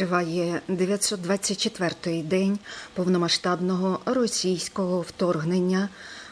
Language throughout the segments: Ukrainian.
Триває 924-й день повномасштабного російського вторгнення.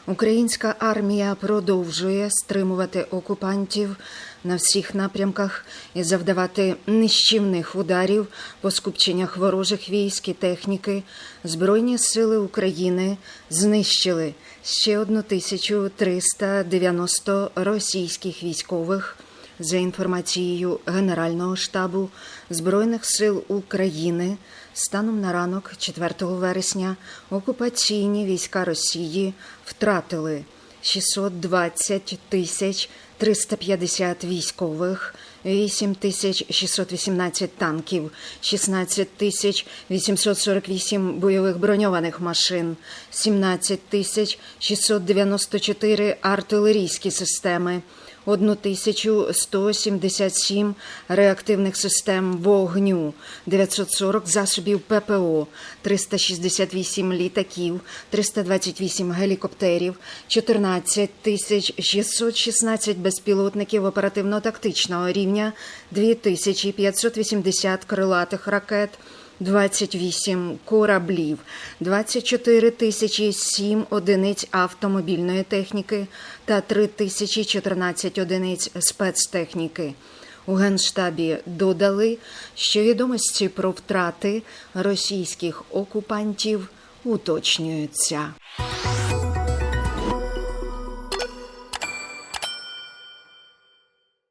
Українська армія продовжує стримувати окупантів на всіх напрямках і завдавати нищівних ударів по скупченнях ворожих військ і техніки. Збройні сили України знищили ще 1390 російських військових. За інформацією Генерального штабу Збройних сил України, станом на ранок 4 вересня окупаційні війська Росії втратили 620 тисяч 350 військових, 8 тисяч 618 танків, 16 тисяч 848 бойових броньованих машин, 17 тисяч 694 артилерійські системи, 1177 реактивних систем вогню, 940 засобів ППО, 368 літаків, 328 гелікоптерів, 14 тисяч 616 безпілотників оперативно-тактичного рівня, 2580 крилатих ракет, 28 кораблів, 24 тисячі 7 одиниць автомобільної техніки та 3 тисячі 14 одиниць спецтехніки. У Генштабі додали, що відомості про втрати російських окупантів уточнюються.